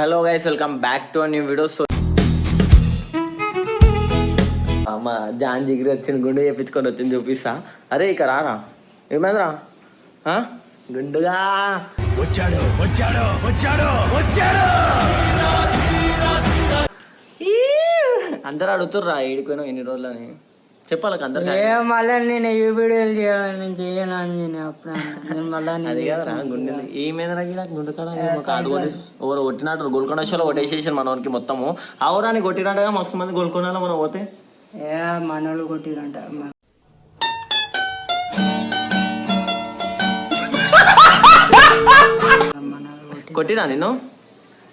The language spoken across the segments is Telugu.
Hello guys welcome back to new video. So మా జాన్ జిగిరి వచ్చిన గుండు చేపించుకొని వచ్చింది చూపిస్తా. అరే ఇక రారా? ఏమైందిరా? గుండుగా? వచ్చాడు వచ్చాడు వచ్చాడు వచ్చాడు! అందరు అడుగుతుర్రా ఏడిపోయినావు ఎన్ని రోజులని? చెప్పాలి అందరు ఏ మళ్ళీ నేను ఏ వీడియోలు చేయాలని నేను చేయను అని నేను అప్పుడు. నేను మళ్ళీ అది కదరా గుండె ఏమైందిరా గిడ గుండు కాడ ఏమో కాడు కొట్టి ఎవరు కొట్టినట్టు గోల్కొండ షోలో వారికి మొత్తము. కొట్టినట్టుగా మస్తు మంది గోల్కొండలో మనం పోతే? ఏ మనోళ్ళు కొట్టిరంట. కొట్టిరా నిన్ను?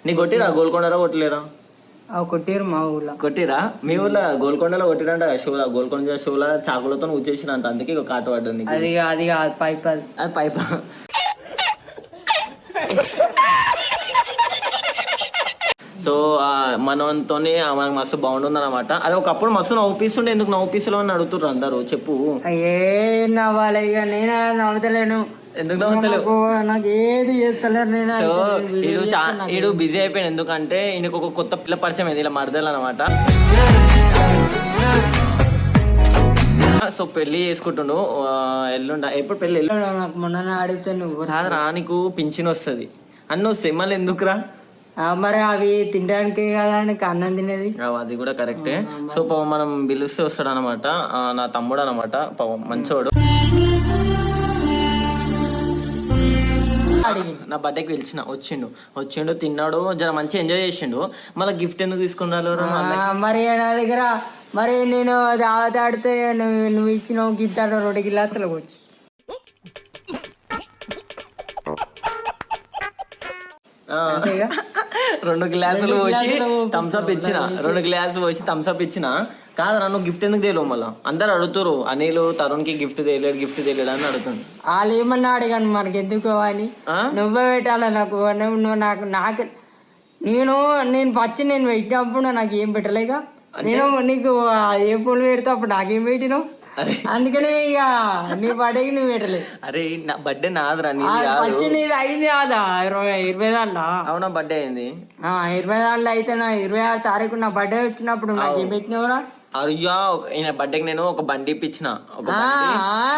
నీ కొట్టిరా? గోల్కొండలో కొట్టలేరా? కొట్టిరు మా ఊళ్ళో. కొట్టిరా? మీ ఊర్లో గోల్కొండలో కొట్టిరంట షోలా గోల్కొండ షోలా చాకులతో వచ్చేసిరంట అందుకే ఇక కాటు పడ్డది అది అది కాదు పైప్ అది. అది పైప. సో మనతో మనకు మస్తు బాగుంటుంది అనమాట అది ఒకప్పుడు మస్తు నవ్వుపిస్తుండే ఎందుకు నవ్వుపిస్తులో అని అడుగుతుర్రు అందరూ చెప్పు. ఏ నవ్వాలి ఇక నేను నవ్వుతలేను. ఎందుకు నాకు నాకు ఏది చేస్తలేరు నేను సో చా- బిజీ అయిపోయాడు. ఎందుకంటే ఈయనకు ఒక కొత్త పిల్ల పరిచయం అయింది ఇలా మరదలు అనమాట సో పెళ్ళి చేసుకుంటుండు. ఎల్లుండ ఎప్పుడు పెళ్ళి నాకు మొన్న అడిగితే నువ్వు. కాదురా నీకు పింఛన్ వస్తుంది. అన్న వస్తాయి మళ్ళీ ఎందుకురా? మరి అవి తినడానికి కదా నీకు అన్నం తినేది? అది కూడా కరెక్టే. సో పాపం మనం పిలిస్తే వస్తాడు అనమాట నా తమ్ముడు అనమాట పాపం మంచోడు. నా బర్త్డేకి పిలిచిన వచ్చిండు. వచ్చిండు తిన్నాడు జర మంచిగా ఎంజాయ్ చేసిండు. మళ్ళీ గిఫ్ట్ ఎందుకు తీసుకున్నారు మరి నా దగ్గర? మరి నేను దావత ఆడితే నువ్వు నువ్వు ఇచ్చిన గిద్దాడు రెండు గిలాతలు వచ్చి అంతేగా? రెండు గ్లాసులు పోసి థమ్స్అప్ ఇచ్చిన. రెండు గ్లాసులు. పోసి థమ్స్అప్ ఇచ్చిన. కాదు నన్ను గిఫ్ట్ ఎందుకు తేలేవు మళ్ళీ? అందరు అడుగుతారు అనిల్ తరుణ్కి గిఫ్ట్ తేలేడు గిఫ్ట్ తేలేడు అని అడుగుతుంది వాళ్ళు ఏమన్నా అడిగాను మనకి ఎందుకు అని? నువ్వే పెట్టాలి నాకు? నువ్వు నాకు నాకు నేను నేను వచ్చి నేను పెట్టినప్పుడు నాకు ఏం పెట్టలేక? నేను నీకు ఏ పూలు పెడితే అప్పుడు నాకేం పెట్టినావు? అందుకనే ఇక నీ పడేకి నువ్వు పెట్టలేదు అరే నా బర్త్డే నాదిరా ఫస్ట్ నీది అయింది కాదా? ఇరవై ఇరవై దాంట్లో అవునా బర్త్డే అయింది? ఆ, ఇరవై దాంట్లో అయితే నా ఇరవై ఆరు తారీఖు నా బర్త్డే వచ్చినప్పుడు నాకు ఏం పెట్టినవరా అయ్యా ఈయన బర్త్డేకి నేను ఒక బండి ఇప్పించిన. ఒక ఆ, బండి.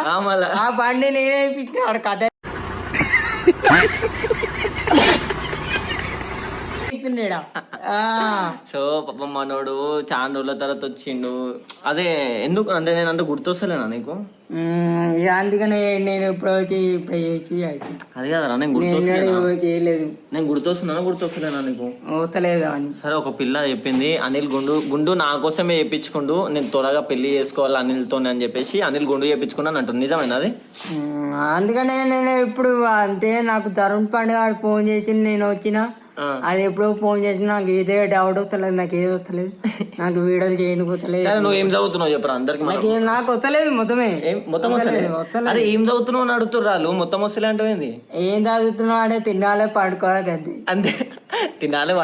ఆ, మళ్ళా. ఆ బండి నేనే పిక్కినాడు కథ. ఆ. సో పాపం మనోడు చాలా రోజుల తర్వాత వచ్చిండు. అదే ఎందుకు అంటే నేను అంటే గుర్తొస్తలేనా నీకు? అందుకనే నేను ఇప్పుడు వచ్చి ఇప్పుడు చేసి అయిపోయింది. అది కదరా నేను నేను గుర్తొస్తలేనా ఎన్నడూ చేయలేదు. నేను గుర్తొస్తున్నానా గుర్తొస్తలేనా నీకు? అని. సరే ఒక పిల్ల చెప్పింది అనిల్ గుండు గుండు నా కోసమే చేయించుకుండు నేను త్వరగా పెళ్ళి చేసుకోవాలి అనిల్తో అని చెప్పేసి అనిల్ గుండు చేయించుకున్నాను అంటుంది. నిజమేనా అది? అందుకనే నేను ఇప్పుడు అంతే నాకు తరుణ్ పండుగ ఫోన్ చేసి నేను వచ్చిన. అది ఎప్పుడో ఫోన్ చేసి నాకు ఇదే డౌట్ వస్తలేదు నాకు ఏది వస్తలేదు. నాకు వీడియోలు చేయడానికి వస్తలేదు. నువ్వు ఏం చదువుతున్నావు చెప్పరా? అందరికి నాకు ఏ- నాకు వస్తలేదు మొత్తమే. మొత్తం వస్తలే వస్తలేదు. అరే ఏం చదువుతున్నావు అని అడుగుతుర్రాలు మొత్తం వస్తలే అంటే ఏంది ఏం చదువుతున్నావు అంటే తినాలే పడుకోవాలి అంతే. అంతే తినాలి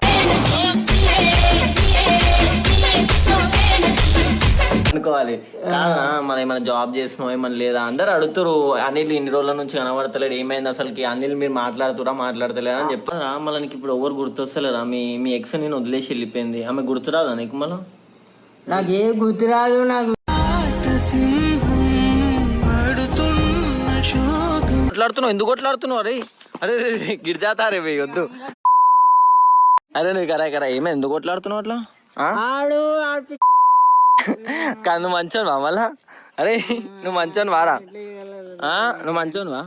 అనుకోవాలి. మన ఏమైనా జాబ్ చేస్తున్నావు ఏమైనా లేదా? అందరు అడుగుతారు అనిల్ ఇన్ని రోజుల నుంచి కనబడతలేడు ఏమైంది అసలుకి? అనిల్ మీరు మాట్లాడుతురా మాట్లాడతలేరా అని చెప్తారా మళ్ళీ ఇప్పుడు ఎవరు గుర్తొస్తలేరా? మీ మీ ఎక్స్ నేను వదిలేసి వెళ్ళిపోయింది. ఆమె గుర్తురాదా నీకు మళ్ళీ? నాకు ఏ గుర్తురాదు నాకు కొట్లాడుతున్నావు ఎందుకు కొట్లాడుతున్నావు? అరే అరే గిరిజాతా రే వద్దు. అరే నువ్వు కరా కరా ఏమే ఎందుకు కొట్లాడుతున్నావు అట్లా? ఆడు కాదు నువ్వు మంచోనువా మళ్ళా? అరే నువ్వు మంచోను వారా ఆ? నువ్వు మంచోనువా?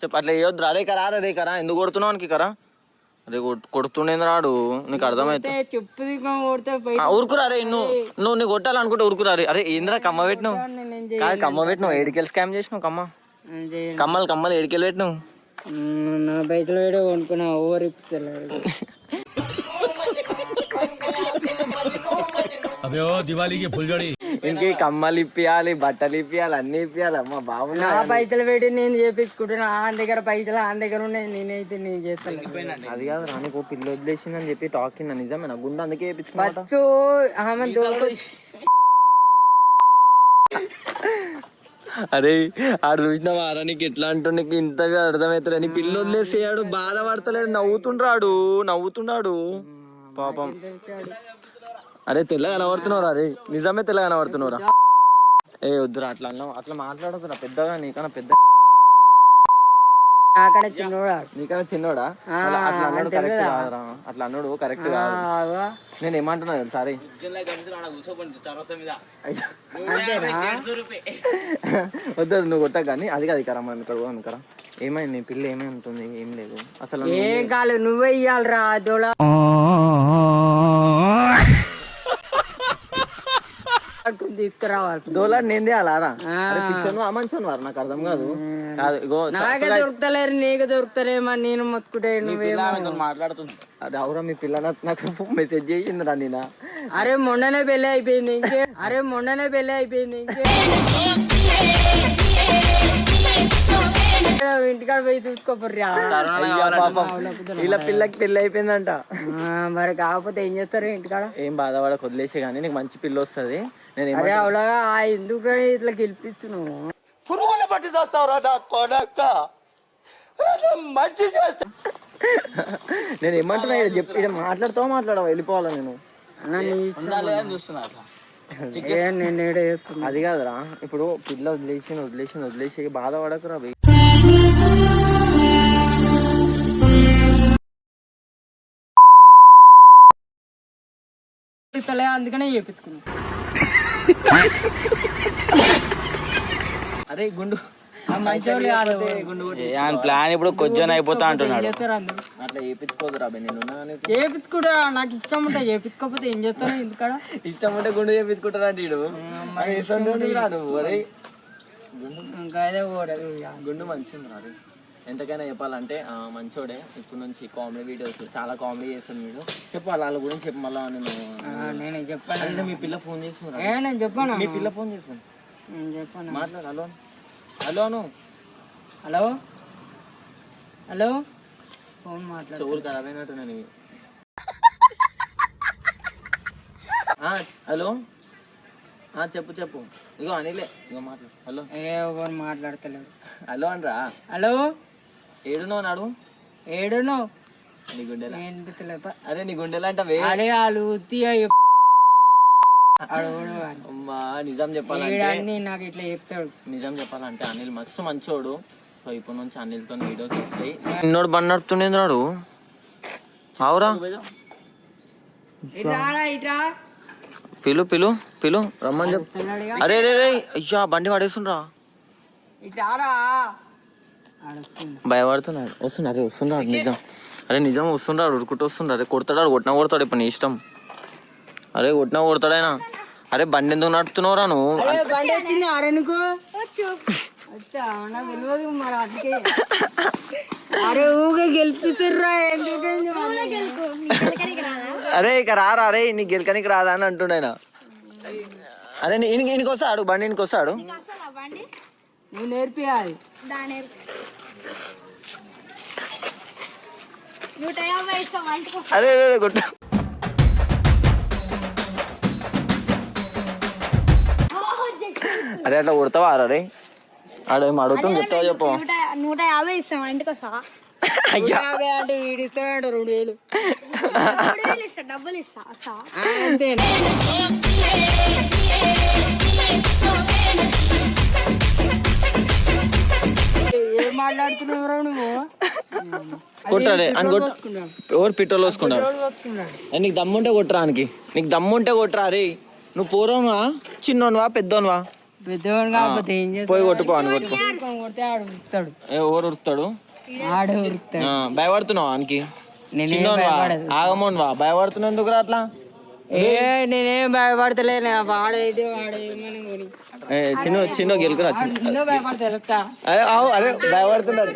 చెప్పు అట్లా వేయొద్దు అరే కరా రే కరా ఎందుకు కొడుతున్నావు అనికి కరా అరే కొట్- కొడుతుండేంది రాడు? నీకు అర్థమైతే ఊరుకురా రే నువ్వు నువ్వు నీకు కొట్టాలనుకుంటే ఊరుకురా రే. అరే ఏంద్రా కమ్మ పెట్టినావు? కాదు కమ్మ పెట్టినావు. ఏడికెళ్ళి స్కామ్ చేసినావు కమ్మ. కమ్మలు కమ్మలు ఏడికెళ్ళి పెట్టినావు? నా బైక్లో వేడే కొనుక్కున్నా ఓవర్ అబ్బే దివాళీకి ఫుల్జోడి కమ్మలు ఇప్పియాలి బట్టలు ఇప్పియాలి అన్ని ఇప్పియాలి. మా బాబు నా పైసలు పెట్టి నేను చేపించుకుంటున్నా. ఆ దగ్గర పైసలు ఆ దగ్గర ఉన్నాయి. నేనైతే నేను చేస్తాను. అది కాదు రానికి ఓ పిల్ల వదిలేసింది అని చెప్పి టాకింగ్ నిజమే నా గుండె అందుకే చేపించుకోవచ్చు ఆమె అరే ఆడు చూసిన వారానికి ఎట్లా అంటుండే ఇంతగా అని పిల్ల వదిలేసేయాడు బాధపడతలేడు నవ్వుతుండ్రాడు నవ్వుతున్నాడు పాపం. అరే తెల్లగా కనబడుతున్నావురా అరే నిజమే తెల్లగా కనబడుతున్నావురా. ఏ వద్దురా అట్లా అన్నావు. అట్లా మాట్లాడుతున్నా పెద్దగా నీకన్నా పెద్ద చిన్నోడా? నీకన్నా చిన్నోడా? అట్లా అట్లా అన్నాడు కరెక్ట్ కాదురా. అట్లా అన్నాడు కరెక్ట్ కాదు. నేను ఏమంటున్నా అరే వద్దు నువ్వు కొట్టా కానీ అది కాదు కరా మనం ఇక్కడ అనుకరా ఏమైంది నీ పిల్ల ఏమై ఉంటుంది ఏం లేదు. అసలు ఏం కాలేదు నువ్వే ఇయ్యాలరా దోళ తీసుకురావాలి దోలా నేందే అలారా పిచ్చను అమంచను వారు నాకు అర్థం కాదు. కాదు ఇగో నాకే దొరుకుతలేరు నీకు దొరుకుతలేమని నేను మొత్తుకుంటే నువ్వేమో మాట్లాడుతుంది. అది అవురా మీ పిల్ల నాకు- మెసేజ్ చేసిందిరా నేను అరే మొన్ననే పెళ్ళి అయిపోయింది ఇంకే అరే మొన్ననే పెళ్ళి అయిపోయింది ఇంకే ఇంటికాడ పోయి చూసుకోపోర్రా ఇలా పిల్లకి పెళ్ళి అయిపోయిందంట. ఆ, మరి కాకపోతే ఏం చేస్తారు ఇంటికాడ? ఏం బాధపడక వదిలేసే కానీ నీకు మంచి పిల్ల వస్తుంది. నేను అరే అవలాగా ఆ ఎందుకు ఇట్లా గెలిపిస్తున్నావు పురుగుల పట్టి చేస్తావురా నా కొడక. మంచి చేస్తా. నేను ఏమంటున్నా ఇక్కడ చెప్పి ఇక్కడ మాట్లాడుతావు మాట్లాడవా? వెళ్ళిపోవాలా నేను? చేస్తున్నా. అది కాదురా. ఇప్పుడు పిల్ల వదిలేసి వదిలేసి వదిలేసి బాధపడకురా ఇస్తలే అందుకనే చేపించుకున్నా. అరే గుండు. ఆ మంచోళ్ళు కాదు గుండు కొట్టి ప్లాన్ ఇప్పుడు కొంచెం అయిపోతా అంటున్నాడు. చేస్తారు అందరూ? అట్లా చేపించుకోదురా బయ్ నేను చేపించుకుంటా నాకు ఇష్టం ఉంటా చేపించుకోకపోతే ఏం చేస్తాను ఎందుకడ? ఇష్టం ఉంటే గుండు చేపించుకుంటారా వీడు? అరే ఇష్టం రాడు అరే. ఇంకా అదే. గుండు మంచిది రా అరే. ఎంతకైనా చెప్పాలంటే మంచోడే. ఇప్పుడు నుంచి కామెడీ వీడియోస్ చాలా కామెడీ చేస్తాను మీరు చెప్పు వాళ్ళ గురించి చెప్పు మళ్ళా నేను నేను చెప్పాను? అంటే మీ పిల్ల ఫోన్ చేస్తున్నా ఏ నేను చెప్పాను? మీ పిల్ల ఫోన్ చేస్తుంది? నేను చెప్పాను? మాట్లాడు hello hello Anu hello? Hello? Phone మాట్లాడు. చెవులు ఖరాబ్ అయినట్టు నేను. హలో? ఆ, చెప్పు చెప్పు. ఇగో అనిలే. ఇగో మాట్లాడు. హలో? ఏ ఒకరు మాట్లాడతలేడు హలో అనరా. హలో? ఏడున్నావు నాడు? ఏడును. నీ గుండెలా? ఎందుకు తెలియదు అరే నీ గుండెలా అంటవే అరే వాళ్ళు అమ్మా నిజం చెప్పాలంటే ఏడాన్ని నాకు ఇట్లా చెప్తాడు. నిజం చెప్పాలంటే అనిల్ మస్తు మంచోడు. సో ఇప్పటి నుంచి అనిల్తో వీడియోస్ వస్తాయి. నిన్నోడు బండి నడుపుతుండేది రాడు అవురా ఇట్రా రా, ఇట్రా. పిలు పిలు పిలు రమ్మని చెప్పు వస్తున్నాడుగా. అరే రే రే అయ్యా బండి పడేస్తుండ్రా. అడుగుతుంది భయపడుతున్నాడు వస్తున్నాడు అరే వస్తున్నాడు నిజం. అరే నిజం వస్తున్నాడు ఉరుకుంటూ వస్తున్నాడు. అరే కొడతాడు కొట్టినా కొడతాడు ఇప్పుడు నీ ఇష్టం. అరే కొట్టినా కొడతాడైనా అరే బండి ఎందుకు నడుపుతున్నావురా నువ్వు? అరే బండి వచ్చింది నాకు అరే ఊగే ఇక రారా అరే నీ గెలకనికి రాదా అని అంటుండేనా అరే నీ- ఈయనకి ఈయనకి వస్తాడు బండి ఈయనకి వస్తాడు నువ్వు నేర్పియాలి. నూట యాభై ఇస్తాం అరే కొట్టు. అరే అట్లా కొడతావా అరే ఆడేం అడుగుతుంది? చెప్తావా చెప్పు. నూట యాభై ఇస్తాం అయ్యా. యాభై అంటే వీడిస్తాడు రెండు వేలు. డబ్బులు ఇస్తా వస్తా. ఏం మాట్లాడుతున్నావురా నువ్వు? కొట్టరే అని కొట్టు. ఎవరు పెట్రోల్? ఏ, నీకు దమ్ముంటే కొట్టరా అనికి నీకు దమ్ముంటే కొట్టరా రే నువ్వు పూర్వంవా చిన్నోన్వా పెద్దోన్వా? కాకపోతే ఏం పోయి కొట్టుపో అని కొట్టుకో. కొడితే ఆడు ఉరుకుతాడు. ఏ, ఎవరు ఉరుకుతాడు? ఆడే ఉరుకుతాడు. ఆ, భయపడుతున్నావా అనికి నేనేం భయపడదు. ఆగమోన్వా? భయపడుతున్నందుకు అట్లా? ఏ నేనేం భయపడతలేను వాడైతే వాడేమని కొని. ఏ, చిన్న చిన్న గెలుకురా చిన్న. భయపడతా భయపడుతున్నాడు?